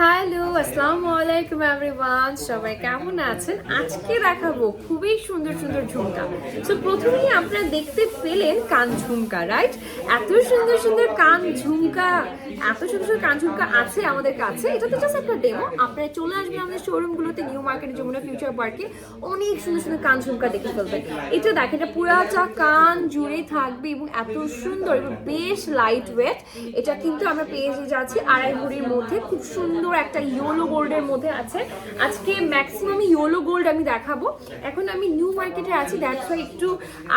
Hello আসসালামু আলাইকুম everyone সবাই কেমন আছেন? আজকে দেখাবো খুবই সুন্দর সুন্দর ঝুমকা। তো প্রথমেই আপনারা দেখতে পেলেন কান ঝুমকা রাইট এত সুন্দর সুন্দর কান ঝুমকা এত সুন্দর সুন্দর কান ঝুমকা আছে আমাদের কাছে। এটা তো জাস্ট একটা ডেমো আপনারা চলে আসবেন আমাদের শোরুমগুলোতে নিউ মার্কেট যমুনা ফিউচার পার্কে অনেক সুন্দর সুন্দর কান ঝুমকা দেখে ফেলবেন। এটা দেখেন এটা পুরাটা কান জুড়ে থাকবে এবং এত সুন্দর এবং বেশ লাইট ওয়েট এটা কিন্তু আমরা পেয়ে যাচ্ছি আড়াই ভরির মধ্যে। খুব সুন্দর একটা ইয়েলো গোল্ডের মধ্যে আছে। আজকে ম্যাক্সিমাম ইয়েলো গোল্ড আমি দেখাবো। এখন আমি নিউ মার্কেটে আছি দ্যাটস ওয়াই একটু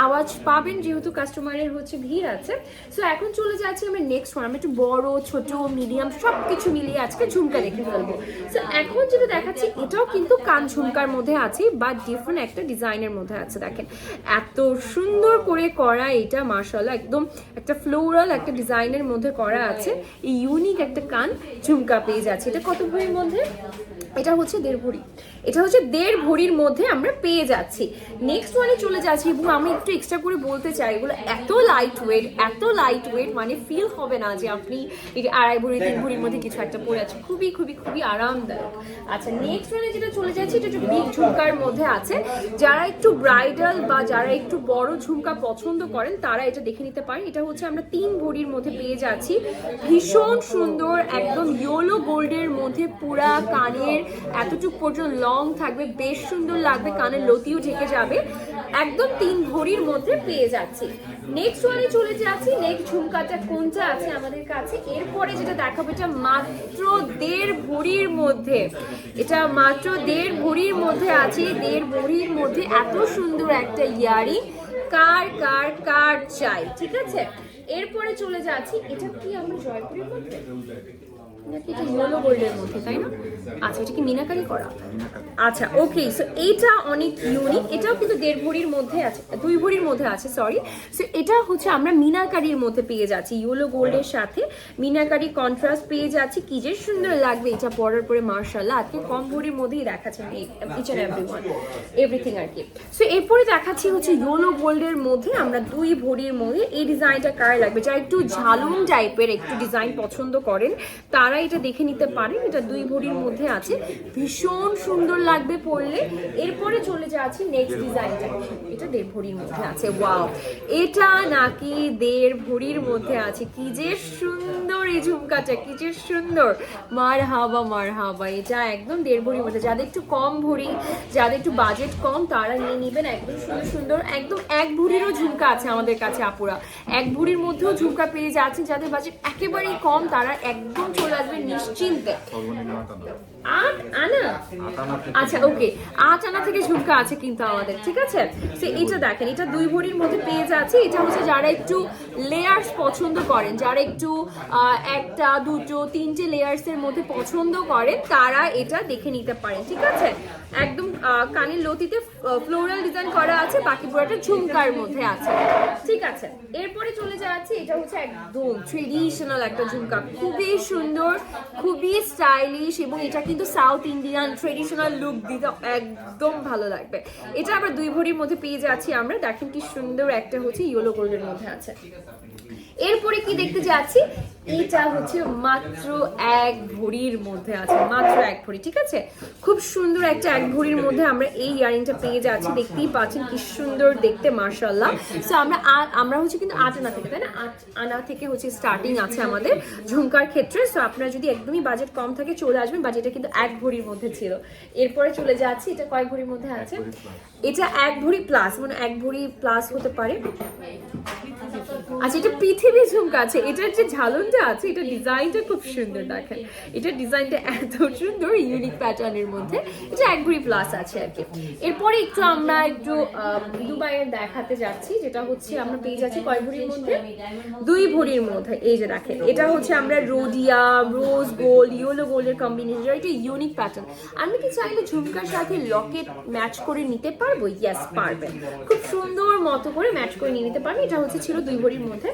আওয়াজ পাবেন, যেহেতু কাস্টমারের হচ্ছে ভিড় আছে। সো এখন চলে যাচ্ছি আমরা নেক্সট ওয়ান আমি একটু বড়, ছোট মিডিয়াম সব কিছু মিলিয়ে আজকে ঝুমকা দেখে ফেলব। সো এখন যেটা দেখাচ্ছি, এটাও কিন্তু কান ঝুমকার মধ্যে আছে বা ডিফারেন্ট একটা ডিজাইনের মধ্যে আছে, দেখেন। এত সুন্দর করে করা এটা মার্শাল্লাহ একদম একটা ফ্লোরাল একটা ডিজাইনের মধ্যে করা আছে। এই ইউনিক একটা কান ঝুমকা পেয়ে যাচ্ছে। এটা কত ভরির মধ্যে? এটা হচ্ছে দেড় ভরি। এটা হচ্ছে দেড় ভরির মধ্যে আমরা পেয়ে যাচ্ছি। নেক্সট ওয়ানে চলে যাচ্ছি এবং আমি একটু এক্সট্রা করে বলতে চাই, এগুলো এত লাইট ওয়েট এত লাইট ওয়েট মানে ফিল হবে না যে আপনি আড়াই ভরি, তিন ভরির মধ্যে কিছু একটা পরে আছে খুবই খুবই খুবই আরামদায়ক। আচ্ছা নেক্সট ওয়ানে যেটা চলে যাচ্ছে, এটা একটু বিগ ঝুমকার মধ্যে আছে। যারা একটু ব্রাইডাল বা যারা একটু বড় ঝুমকা পছন্দ করেন, তারা এটা দেখে নিতে পারেন। এটা হচ্ছে আমরা তিন ভরির মধ্যে পেয়ে যাচ্ছি। ভীষণ সুন্দর, একদম ইয়েলো গোল্ডের মধ্যে পুরা কানের এতটুকু পর্যন্ত লং থাকবে, বেশ সুন্দর লাগবে, কানের লতিও ঢেকে যাবে। একদম তিন ভরির মধ্যে পেয়ে যাচ্ছি। নেক্সট ওয়ানে চলে যাচ্ছি নেক্সট ঝুমকাটা কোনটা আছে আমাদের কাছে? এরপরে যেটা দেখাবো, এটা মাত্র দেড় ভরির মধ্যে। এটা মাত্র দেড় ভরির মধ্যে আছে, দেড় ভরির মধ্যে এত সুন্দর একটা ইয়ারিং। কার কার কার চাই, ঠিক আছে? এরপরে চলে যাচ্ছি, এটা কি আমরা জয়পুরের মধ্যে? এটা মধ্যে আচ্ছা এটা আচ্ছা ওকে সো এইটা অনেক ইউনিক এটাও কিন্তু ভরির মধ্যে আছে সরি এটা হচ্ছে আমরা মিনাকারির মধ্যে পেয়ে যাচ্ছি গোল্ডের সাথে। পেয়ে যাচ্ছি, কি যে সুন্দর লাগবে, এটা পরার পরে কম ভরির মধ্যেই আর কি। সো এরপরে দেখাচ্ছি হচ্ছে গোল্ডের মধ্যে আমরা দুই ভরির মধ্যে, এই ডিজাইনটা কার লাগবে? যারা একটু ঝালুন টাইপের একটু ডিজাইন পছন্দ করেন, তারা এটা দেখে নিতে পারেন এটা দুই ভরির মধ্যে আছে। ভীষণ সুন্দর লাগবে পরলে। এরপরে চলে যাচ্ছি নেক্সট ডিজাইনটা এটা দেড় ভরির মধ্যে আছে ওয়াও এটা নাকি দেড় ভরির মধ্যে আছে। কি যে সুন্দর এই ঝুমকাটা, কি যে সুন্দর। মার হাবা মার হাবা এটা একদম দেড় ভরির মধ্যে। যাদের একটু কম ভরি, যাদের একটু বাজেট কম, তারা নিয়ে নেবেন একদম সুন্দর সুন্দর, একদম এক ভরিরও ঝুমকা আছে আমাদের কাছে আপুরা। এক ভরির মধ্যেও ঝুমকা পেয়ে যাচ্ছে যাদের বাজেট একেবারেই কম, তারা একদম চলে আসবে নিশ্চিন্তে। আট আনা। আচ্ছা ওকে আট আনা থেকে ঝুমকা আছে কিন্তু আমাদের ঠিক আছে? সে এটা দেখেন এটা দুই ভরির মধ্যে পেয়ে যাচ্ছে। এটা হচ্ছে যারা একটু লেয়ার্স পছন্দ করেন যারা একটু একটা দুটো তিনটে লেয়ার্স এর মধ্যে পছন্দ করেন তারা এটা দেখে নিতে পারেন ঠিক আছে? একদম কানের লতিতে ফ্লোরাল ডিজাইন করা আছে বাকি পুরোটা ঝুমকার মধ্যে আছে ঠিক আছে? এরপরে চলে যাচ্ছে এটা হচ্ছে একদম ট্রেডিশনাল একটা ঝুমকা খুবই সুন্দর খুবই স্টাইলিশ এবং এটা কিন্তু সাউথ ইন্ডিয়ান ট্রেডিশনাল লুক দিতে একদম ভালো লাগবে। এটা আবার দুই ভরির মধ্যে পেয়ে যাচ্ছি আমরা। দেখেন কি সুন্দর একটা হচ্ছে ইয়েলো গোল্ডের মধ্যে আছে। এরপরে কি দেখতে যাচ্ছি? এটা হচ্ছে মাত্র এক ভরির মধ্যে আছে মাত্র এক ভরি ঠিক আছে? খুব সুন্দর একটা এক ভরির মধ্যে আমরা এই ইয়ারিংটা পেয়ে যাচ্ছি দেখতেই পাচ্ছেন কি সুন্দর দেখতে মার্শাল্লাহ সো আমরা আমরা হচ্ছে কিন্তু আট আনা থেকে তাই না? আট আনা থেকে হচ্ছে স্টার্টিং আছে আমাদের ঝুমকার ক্ষেত্রে। সো আপনারা যদি একদমই বাজেট কম থাকে চলে আসবেন বাট এটা কিন্তু এক ভরির মধ্যে ছিল। এরপরে চলে যাচ্ছি এটা কয় ভরির মধ্যে আছে? এটা এক ভরি প্লাস মানে এক ভরি প্লাস হতে পারে। আচ্ছা এটা পৃথিবী ঝুমকা আছে এটার যে ঝালনটা আছে এটা ডিজাইনটা খুব সুন্দর দেখেন। এটা ডিজাইনটা এত সুন্দর ইউনিক প্যাটার্নের মধ্যে। এটা এক প্লাস আছে আর কি। এরপরে একটু আমরা একটু দুবাইয়ের দেখাতে যাচ্ছি যেটা হচ্ছে আমরা পেয়ে যাচ্ছি কয় ভরির মধ্যে? দুই ভরির মধ্যে এই যে দেখেন। এটা হচ্ছে আমরা রোডিয়া রোজ গোল্ড ইয়েলো গোল্ডের কম্বিনেশন এটা ইউনিক প্যাটার্ন আমি কি চাইলে ঝুমকার সাথে লকেট ম্যাচ করে নিতে পারব? ইয়েস পারবেন। খুব সুন্দর মতো করে ম্যাচ করে নিয়ে নিতে পারবেন। এটা হচ্ছে ছিল দুই ভরির মধ্যে।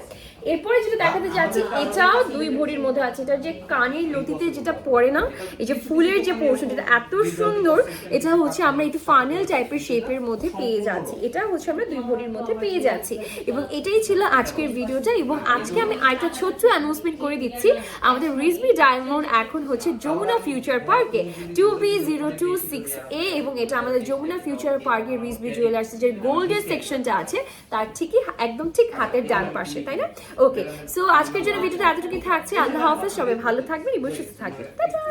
এরপরে যেটা দেখাতে যাচ্ছি এটা দুই ভরির মধ্যে আছে। এটা যে কানের লতিতে যেটা পড়ে না, এই যে ফুলের যে পোর্শন এটা এত সুন্দর, এটা হচ্ছে আমরা একটু ফানেল টাইপের শেপের মধ্যে পেয়ে যাচ্ছি। এটা হচ্ছে আমরা দুই ভরির মধ্যে পেয়ে যাচ্ছি। এবং এটাই ছিল আজকের ভিডিওটা এবং আজকে আমি আরেকটা ছোট্ট অ্যানাউন্সমেন্ট করে দিচ্ছি। আমাদের রিজবি ডায়মন্ড এখন হচ্ছে যমুনা ফিউচার পার্কে two B zero two six A এবং এটা আমাদের যমুনা ফিউচার পার্কের রিজবি জুয়েলার্স যে গোল্ডের সেকশনটা আছে, তার ঠিকই, একদম ঠিক হাতের ডান পাশে, তাই না? ওকে সো আজকের জন্য ভিডিওটা এতটুকুই থাকছে। আল্লাহ হাফেজ সবাই ভালো থাকবেন এবং সুস্থ থাকবেন। টাটা!